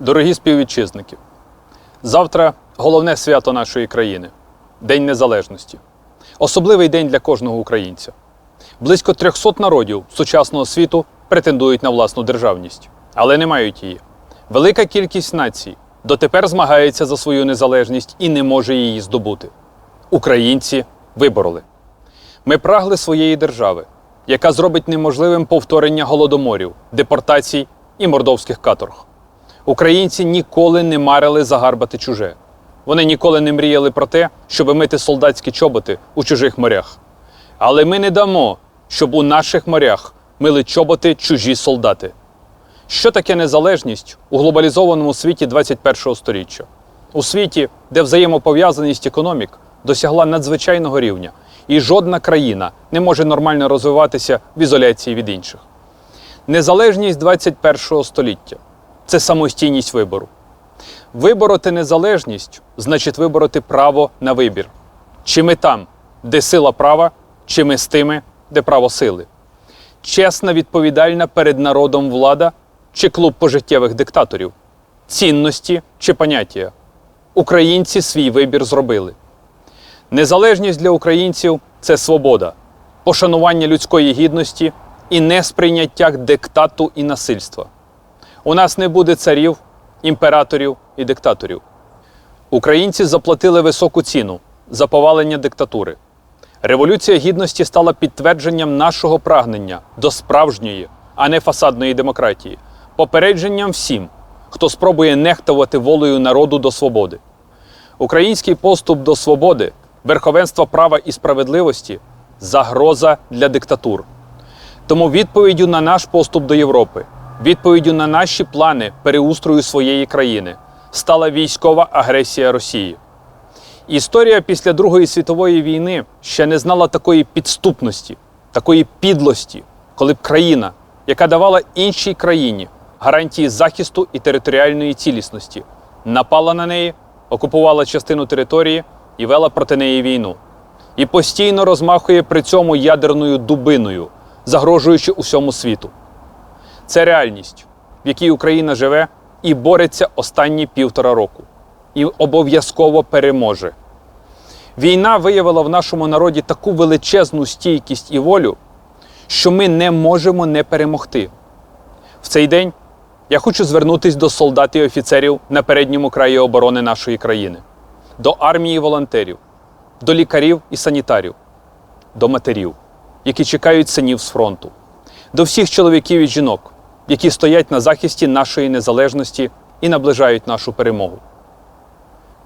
Дорогі співвітчизники, завтра головне свято нашої країни День Незалежності. Особливий день для кожного українця. Близько 300 народів сучасного світу претендують на власну державність, але не мають її. Велика кількість націй дотепер змагається за свою незалежність і не може її здобути. Українці вибороли. Ми прагли своєї держави, яка зробить неможливим повторення голодоморів, депортацій і мордовських каторг. Українці ніколи не марили загарбати чуже. Вони ніколи не мріяли про те, щоб мити солдатські чоботи у чужих морях. Але ми не дамо, щоб у наших морях мили чоботи чужі солдати. Що таке незалежність у глобалізованому світі 21-го століття? У світі, де взаємопов'язаність економік досягла надзвичайного рівня, і жодна країна не може нормально розвиватися в ізоляції від інших. Незалежність 21 століття це самостійність вибору. Вибороти незалежність значить вибороти право на вибір. Чи ми там, де сила права, чи ми з тими, де право сили. Чесна, відповідальна перед народом влада чи клуб пожиттєвих диктаторів, цінності чи поняття. Українці свій вибір зробили. Незалежність для українців це свобода, пошанування людської гідності і несприйняття диктату і насильства. У нас не буде царів, імператорів і диктаторів. Українці заплатили високу ціну за повалення диктатури. Революція гідності стала підтвердженням нашого прагнення до справжньої, а не фасадної демократії, попередженням всім, хто спробує нехтувати волею народу до свободи. Український поступ до свободи, верховенства права і справедливості загроза для диктатур. Тому відповіддю на наш поступ до Європи, відповіддю на наші плани переустрою своєї країни стала військова агресія Росії. Історія після Другої світової війни ще не знала такої підступності, такої підлості, коли б країна, яка давала іншій країні гарантії захисту і територіальної цілісності, напала на неї, окупувала частину території і вела проти неї війну. І постійно розмахує при цьому ядерною дубиною, загрожуючи усьому світу. Це реальність, в якій Україна живе і бореться останні півтора року. І обов'язково переможе. Війна виявила в нашому народі таку величезну стійкість і волю, що ми не можемо не перемогти. В цей день я хочу звернутися до солдат і офіцерів на передньому краї оборони нашої країни, до армії волонтерів, до лікарів і санітарів, до матерів, які чекають синів з фронту, до всіх чоловіків і жінок, які стоять на захисті нашої незалежності і наближають нашу перемогу.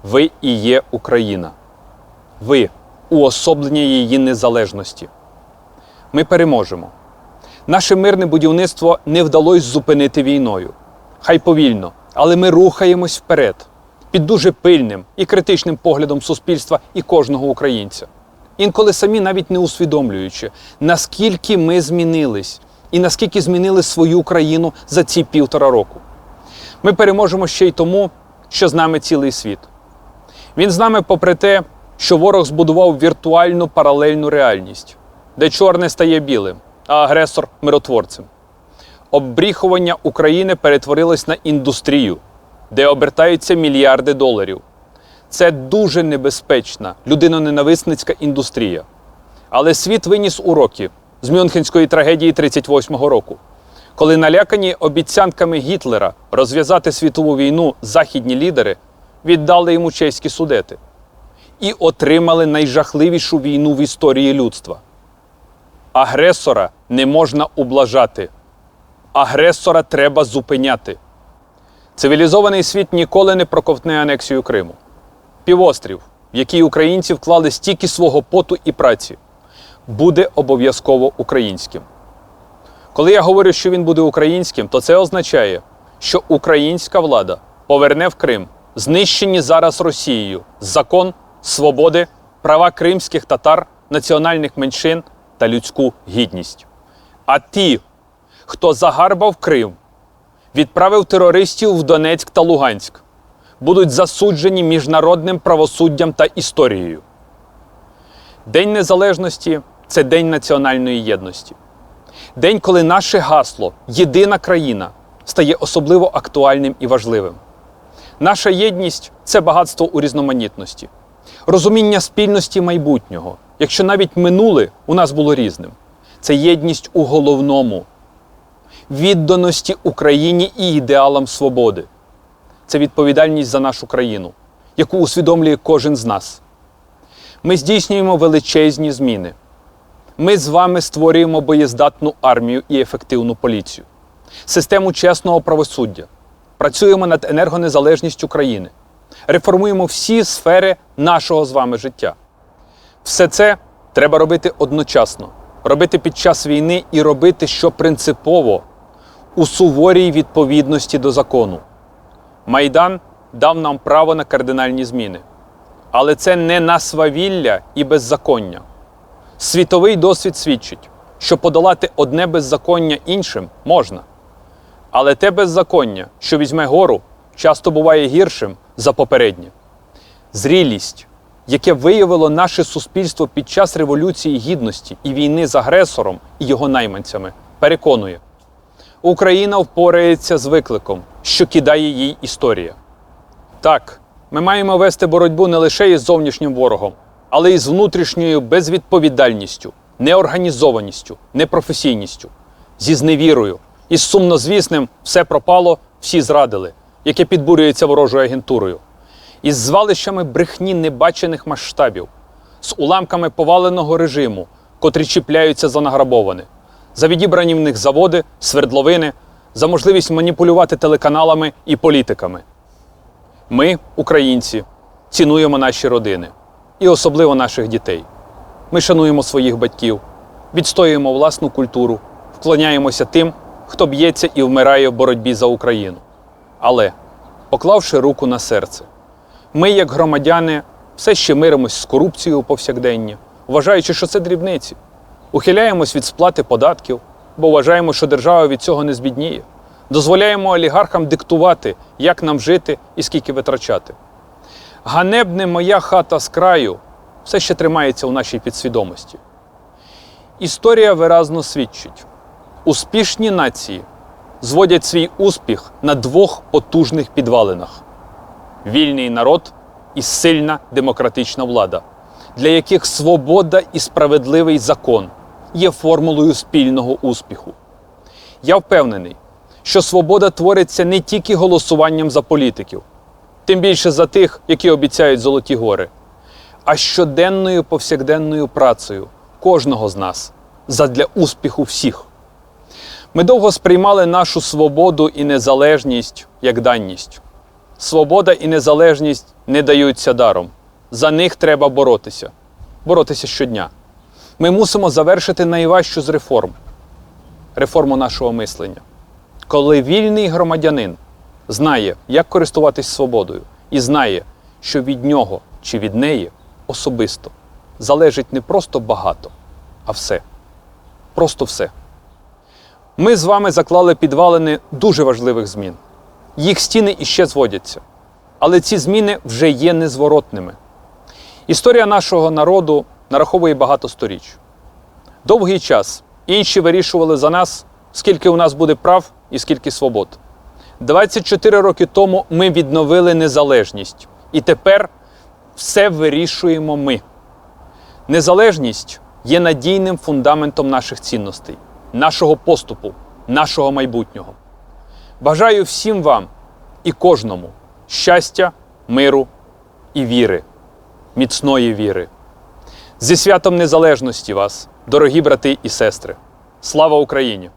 Ви і є Україна. Ви уособлення її незалежності. Ми переможемо. Наше мирне будівництво не вдалося зупинити війною. Хай повільно, але ми рухаємось вперед під дуже пильним і критичним поглядом суспільства і кожного українця. Інколи самі навіть не усвідомлюючи, наскільки ми змінились і наскільки змінили свою країну за ці півтора року. Ми переможемо ще й тому, що з нами цілий світ. Він з нами, попри те, що ворог збудував віртуальну паралельну реальність, де чорне стає білим, а агресор миротворцем. Оббріхування України перетворилось на індустрію, де обертаються мільярди доларів. Це дуже небезпечна людиноненависницька індустрія. Але світ виніс уроки з Мюнхенської трагедії 38-го року, коли налякані обіцянками Гітлера розв'язати світову війну західні лідери віддали йому чеські судети і отримали найжахливішу війну в історії людства. Агресора не можна ублажати. Агресора треба зупиняти. Цивілізований світ ніколи не проковтне анексію Криму. Півострів, в який українці вклали стільки свого поту і праці, буде обов'язково українським. Коли я говорю, що він буде українським, то це означає, що українська влада поверне в Крим знищені зараз Росією закон, свободи, права кримських татар, національних меншин та людську гідність. А ті, хто загарбав Крим, відправив терористів в Донецьк та Луганськ, будуть засуджені міжнародним правосуддям та історією. День Незалежності це День національної єдності. День, коли наше гасло Єдина країна стає особливо актуальним і важливим. Наша єдність це багатство у різноманітності, розуміння спільності майбутнього, якщо навіть минуле у нас було різним. Це єдність у головному, відданості Україні і ідеалам свободи. Це відповідальність за нашу країну, яку усвідомлює кожен з нас. Ми здійснюємо величезні зміни. Ми з вами створюємо боєздатну армію і ефективну поліцію, систему чесного правосуддя, працюємо над енергонезалежністю країни, реформуємо всі сфери нашого з вами життя. Все це треба робити одночасно, робити під час війни і робити, що принципово, у суворій відповідності до закону. Майдан дав нам право на кардинальні зміни. Але це не на свавілля і беззаконня. Світовий досвід свідчить, що подолати одне беззаконня іншим можна. Але те беззаконня, що візьме гору, часто буває гіршим за попереднє. Зрілість, яке виявило наше суспільство під час Революції Гідності і війни з агресором і його найманцями, переконує, Україна впорається з викликом, що кидає їй історія. Так, ми маємо вести боротьбу не лише із зовнішнім ворогом, але й з внутрішньою безвідповідальністю, неорганізованістю, непрофесійністю, зі зневірою, із сумнозвісним все пропало, всі зрадили, яке підбурюється ворожою агентурою, із звалищами брехні небачених масштабів, з уламками поваленого режиму, котрі чіпляються за награбоване, за відібрані в них заводи, свердловини, за можливість маніпулювати телеканалами і політиками. Ми, українці, цінуємо наші родини і особливо наших дітей. Ми шануємо своїх батьків, відстоюємо власну культуру, вклоняємося тим, хто б'ється і вмирає в боротьбі за Україну. Але, поклавши руку на серце, ми, як громадяни, все ще миримось з корупцією повсякдення, вважаючи, що це дрібниці, ухиляємось від сплати податків, бо вважаємо, що держава від цього не збідніє. Дозволяємо олігархам диктувати, як нам жити і скільки витрачати. Ганебне моя хата з краю все ще тримається у нашій підсвідомості. Історія виразно свідчить: успішні нації зводять свій успіх на двох потужних підвалинах: вільний народ і сильна демократична влада, для яких свобода і справедливий закон є формулою спільного успіху. Я впевнений, що свобода твориться не тільки голосуванням за політиків, тим більше за тих, які обіцяють золоті гори, а щоденною повсякденною працею кожного з нас задля успіху всіх. Ми довго сприймали нашу свободу і незалежність як данність. Свобода і незалежність не даються даром. За них треба боротися, боротися щодня. Ми мусимо завершити найважчу з реформ реформу нашого мислення. Коли вільний громадянин знає, як користуватись свободою, і знає, що від нього чи від неї особисто залежить не просто багато, а все. Просто все. Ми з вами заклали підвалини дуже важливих змін. Їх стіни іще зводяться. Але ці зміни вже є незворотними. Історія нашого народу нараховує багато сторіч. Довгий час інші вирішували за нас, скільки у нас буде прав і скільки свобод. 24 роки тому ми відновили незалежність. І тепер все вирішуємо ми. Незалежність є надійним фундаментом наших цінностей, нашого поступу, нашого майбутнього. Бажаю всім вам і кожному щастя, миру і віри, міцної віри. Зі святом незалежності вас, дорогі брати і сестри. Слава Україні!